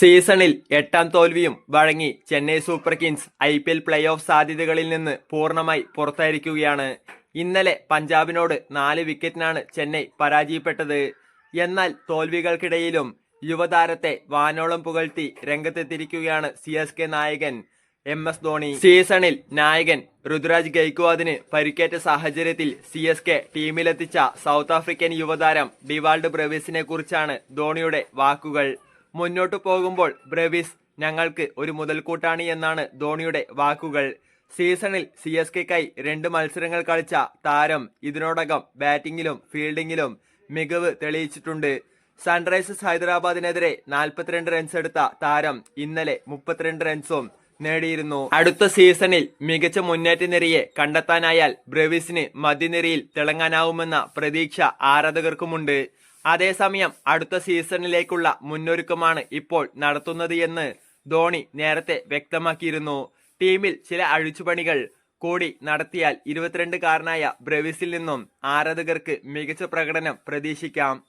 സീസണിൽ എട്ടാം തോൽവിയും വഴങ്ങി Chennai super kings I P L play off സാധ്യതകളിൽ നിന്ന് പൂർണമായി പുറത്തായിരിക്കുകയാണ്. ഇന്നലെ പഞ്ചാബിനോട് നാല് വിക്കറ്റിനാണ് ചെന്നൈ പരാജയപ്പെട്ടത്. എന്നാൽ തോൽവികൾക്കിടയിലും യുവതാരത്തെ വാനോളം പുകഴ്ത്തി രംഗത്തെത്തിരിക്കുകയാണ് സി എസ് കെ നായകൻ എം എസ് ധോണി. സീസണിൽ നായകൻ ഋതുരാജ് ഗൈക്വാദിന് പരിക്കേറ്റ സാഹചര്യത്തിൽ സി എസ് കെ ടീമിലെത്തിച്ച സൗത്ത് ആഫ്രിക്കൻ യുവതാരം ഡിവാൾഡ് ബ്രവീസിനെ കുറിച്ചാണ് ധോണിയുടെ വാക്കുകൾ. മുന്നോട്ടു പോകുമ്പോൾ ബ്രവിസ് ഞങ്ങൾക്ക് ഒരു മുതൽക്കൂട്ടാണ് എന്നാണ് ധോണിയുടെ വാക്കുകൾ. സീസണിൽ സി എസ് കെക്കായി രണ്ട് മത്സരങ്ങൾ കളിച്ച താരം ഇതിനോടകം ബാറ്റിംഗിലും ഫീൽഡിംഗിലും മികവ് തെളിയിച്ചിട്ടുണ്ട്. സൺറൈസേഴ്സ് ഹൈദരാബാദിനെതിരെ നാൽപ്പത്തിരണ്ട് റൺസ് എടുത്ത താരം ഇന്നലെ മുപ്പത്തിരണ്ട് റൺസും നേടിയിരുന്നു. അടുത്ത സീസണിൽ മികച്ച മുന്നേറ്റ നിരയെ കണ്ടെത്താനായാൽ ബ്രവിസിന് മധ്യനിരയിൽ തിളങ്ങാനാവുമെന്ന പ്രതീക്ഷ ആരാധകർക്കുമുണ്ട്. അതേസമയം അടുത്ത സീസണിലേക്കുള്ള മുന്നൊരുക്കമാണ് ഇപ്പോൾ നടത്തുന്നത് എന്ന് ധോണി നേരത്തെ വ്യക്തമാക്കിയിരുന്നു. ടീമിൽ ചില അഴിച്ചുപണികൾ കൂടി നടത്തിയാൽ ഇരുപത്തിരണ്ടുകാരനായ ബ്രവിസിൽ നിന്നും ആരാധകർക്ക് മികച്ച പ്രകടനം പ്രതീക്ഷിക്കാം.